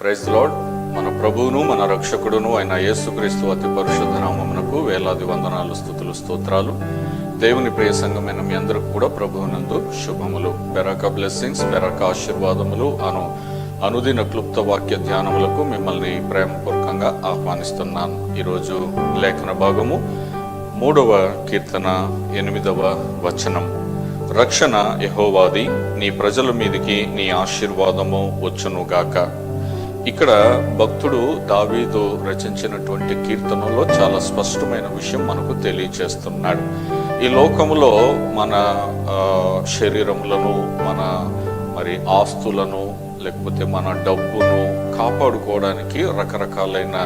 Praise lord. మన ప్రభువును మన రక్షకుడును అయిన యేసుక్రీస్తు అతి పరిశుద్ధ నామమునకు వేలాది వందనాలు స్థుతులు స్తోత్రాలు. దేవుని ప్రియ సంఘమైన మీ అందరికి కూడా ప్రభువునందు శుభములు. పెరాక బ్లెస్సింగ్స్ పెరాక ఆశీర్వాదములు అను అనుదిన క్లుప్త వాక్య ధ్యానములకు మిమ్మల్ని ప్రేమపూర్వకంగా ఆహ్వానిస్తున్నాను. ఈరోజు లేఖన భాగము మూడవ కీర్తన ఎనిమిదవ వచనం. రక్షణ యహోవాది నీ ప్రజల మీదికి నీ ఆశీర్వాదము వచ్చునుగాక. ఇక్కడ భక్తుడు దావీదు రచించినటువంటి కీర్తనలో చాలా స్పష్టమైన విషయం మనకు తెలియచేస్తున్నాడు. ఈ లోకములో మన శరీరములను మన మరి ఆస్తులను లేకపోతే మన డబ్బును కాపాడుకోవడానికి రకరకాలైన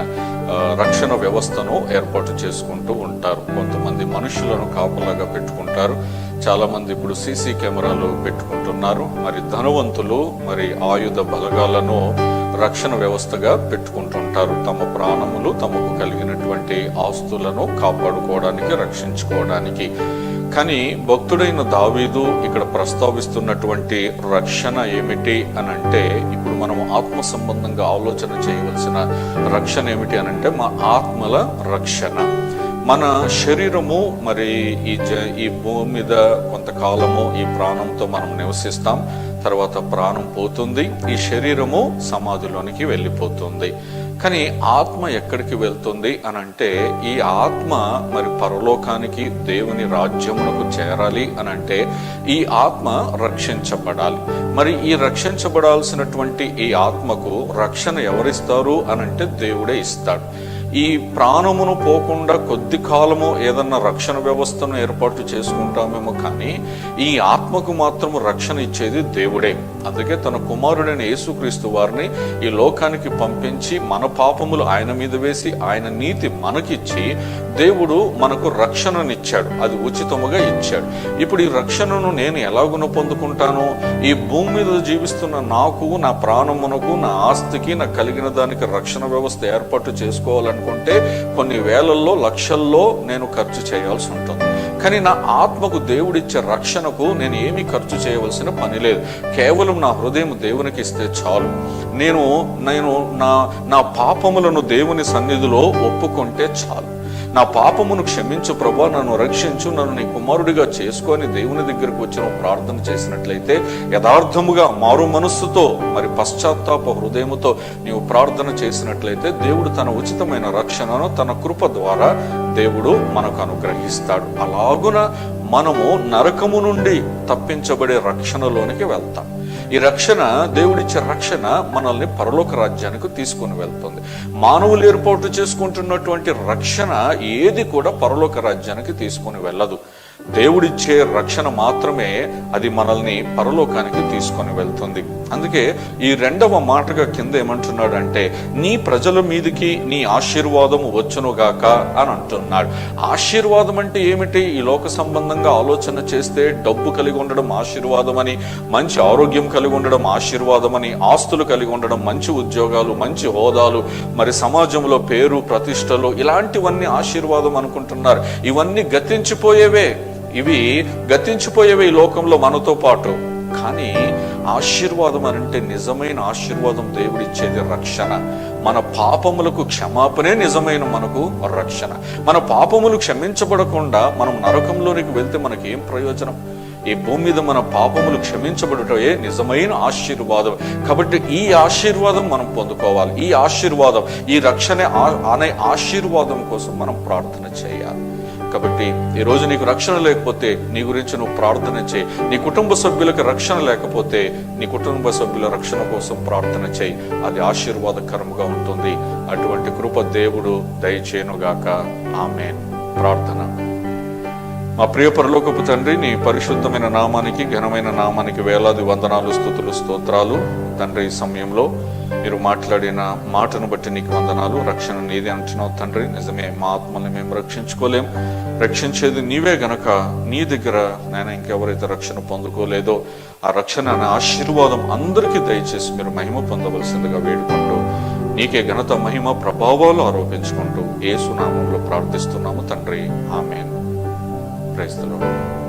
రక్షణ వ్యవస్థను ఏర్పాటు చేసుకుంటూ ఉంటారు. కొంతమంది మనుషులను కాపలాగా పెట్టుకుంటారు. చాలామంది ఇప్పుడు సీసీ కెమెరాలు పెట్టుకుంటున్నారు. మరి ధనవంతులు మరి ఆయుధ బలగాలను రక్షణ వ్యవస్థగా పెట్టుకుంటుంటారు. తమ ప్రాణములు తమకు కలిగినటువంటి ఆస్తులను కాపాడుకోవడానికి రక్షించుకోవడానికి. కానీ భక్తుడైన దావీదు ఇక్కడ ప్రస్తావిస్తున్నటువంటి రక్షణ ఏమిటి అని అంటే ఇప్పుడు మనం ఆత్మ సంబంధంగా ఆలోచన చేయవలసిన రక్షణ ఏమిటి అని అంటే మా ఆత్మల రక్షణ. మన శరీరము మరి ఈ జ ఈ భూమి మీద కొంతకాలము ఈ ప్రాణంతో మనం నివసిస్తాం. తర్వాత ప్రాణం పోతుంది ఈ శరీరము సమాధిలోనికి వెళ్ళిపోతుంది. కానీ ఆత్మ ఎక్కడికి వెళ్తుంది అని అంటే ఈ ఆత్మ మరి పరలోకానికి దేవుని రాజ్యమునకు చేరాలి అని అంటే ఈ ఆత్మ రక్షించబడాలి. మరి ఈ రక్షించబడాల్సినటువంటి ఈ ఆత్మకు రక్షణ ఎవరిస్తారు అని అంటే దేవుడే ఇస్తాడు. ఈ ప్రాణమును పోకుండా కొద్ది కాలము ఏదన్నా రక్షణ వ్యవస్థను ఏర్పాటు చేసుకుంటామేమో కానీ ఈ ఆత్మకు మాత్రము రక్షణ ఇచ్చేది దేవుడే. అందుకే తన కుమారుడైన యేసుక్రీస్తు వారిని ఈ లోకానికి పంపించి మన పాపములు ఆయన మీద వేసి ఆయన నీతి మనకిచ్చి దేవుడు మనకు రక్షణనిచ్చాడు. అది ఉచితముగా ఇచ్చాడు. ఇప్పుడు ఈ రక్షణను నేను ఎలాగున పొందుకుంటాను? ఈ భూమి మీద జీవిస్తున్న నాకు నా ప్రాణమునకు నా ఆస్తికి నాకు కలిగిన దానికి రక్షణ వ్యవస్థ ఏర్పాటు అనుకుంటే కొన్ని వేలల్లో లక్షల్లో నేను ఖర్చు చేయాల్సి ఉంటుంది. కానీ నా ఆత్మకు దేవుడిచ్చే రక్షణకు నేను ఏమీ ఖర్చు చేయవలసిన పని లేదు. కేవలం నా హృదయం దేవునికి ఇస్తే చాలు. నేను నేను నా నా పాపములను దేవుని సన్నిధిలో ఒప్పుకుంటే చాలు. నా పాపమును క్షమించు ప్రభా నన్ను రక్షించు నన్ను నీ కుమారుడిగా చేసుకొని దేవుని దగ్గరకు వచ్చిన ప్రార్థన చేసినట్లయితే యథార్థముగా మారు మనస్సుతో మరి పశ్చాత్తాప హృదయముతో నీవు ప్రార్థన చేసినట్లయితే దేవుడు తన ఉచితమైన రక్షణను తన కృప ద్వారా దేవుడు మనకు అనుగ్రహిస్తాడు. అలాగున మనము నరకము నుండి తప్పించబడే రక్షణలోనికి వెళ్తాం. ఈ రక్షణ దేవుడిచ్చే రక్షణ మనల్ని పరలోక రాజ్యానికి తీసుకొని వెళ్తుంది. మానవులు ఏర్పాటు చేసుకుంటున్నటువంటి రక్షణ ఏది కూడా పరలోక రాజ్యానికి తీసుకొని వెళ్ళదు. దేవుడిచ్చే రక్షణ మాత్రమే అది మనల్ని పరలోకానికి తీసుకొని వెళ్తుంది. అందుకే ఈ రెండవ మాటగా కింద ఏమంటున్నాడు అంటే నీ ప్రజల మీదకి నీ ఆశీర్వాదము వచ్చునుగాక అని అంటున్నాడు. ఆశీర్వాదం అంటే ఏమిటి? ఈ లోక సంబంధంగా ఆలోచన చేస్తే డబ్బు కలిగి ఉండడం ఆశీర్వాదం అని మంచి ఆరోగ్యం కలిగి ఉండడం ఆశీర్వాదం అని ఆస్తులు కలిగి ఉండడం మంచి ఉద్యోగాలు మంచి హోదాలు మరి సమాజంలో పేరు ప్రతిష్టలు ఇలాంటివన్నీ ఆశీర్వాదం అనుకుంటున్నారు. ఇవన్నీ గతించిపోయేవే. ఇవి గతించిపోయేవి ఈ లోకంలో మనతో పాటు. కానీ ఆశీర్వాదం అని అంటే నిజమైన ఆశీర్వాదం దేవుడిచ్చేది రక్షణ. మన పాపములకు క్షమాపణే నిజమైన మనకు రక్షణ. మన పాపములు క్షమించబడకుండా మనం నరకంలోనికి వెళ్తే మనకి ఏం ప్రయోజనం? ఈ భూమి మీద మన పాపములు క్షమించబడటమే నిజమైన ఆశీర్వాదం. కాబట్టి ఈ ఆశీర్వాదం మనం పొందుకోవాలి. ఈ ఆశీర్వాదం ఈ రక్షణ అనే ఆశీర్వాదం కోసం మనం ప్రార్థన చేయాలి. కాబట్టి ఈ రోజు నీకు రక్షణ లేకపోతే నీ గురించి నువ్వు ప్రార్థన చేయి. నీ కుటుంబ సభ్యులకు రక్షణ లేకపోతే నీ కుటుంబ సభ్యుల రక్షణ కోసం ప్రార్థన చేయి. అది ఆశీర్వాదకరముగా ఉంటుంది. అటువంటి కృప దేవుడు దయచేయనుగాక. ఆమెన్. ప్రార్థన. మా ప్రియ పరలోకపు తండ్రి నీ పరిశుద్ధమైన నామానికి ఘనమైన నామానికి వేలాది వందనాలు స్థుతులు స్తోత్రాలు. తండ్రి ఈ సమయంలో మీరు మాట్లాడిన మాటను బట్టి నీకు వందనాలు. రక్షణ నీది అంటున్నావు తండ్రి. నిజమే మా ఆత్మల్ని మేము రక్షించుకోలేం. రక్షించేది నీవే గనక నీ దగ్గర నేను ఇంకెవరైతే రక్షణ పొందుకోలేదో ఆ రక్షణ అనే ఆశీర్వాదం అందరికీ దయచేసి మీరు మహిమ పొందవలసిందిగా వేడుకుంటూ నీకే ఘనత మహిమ ప్రభావాలు ఆరోపించుకుంటూ ఏ సునామంలో ప్రార్థిస్తున్నాము తండ్రి. ఆమెను. Praise the Lord.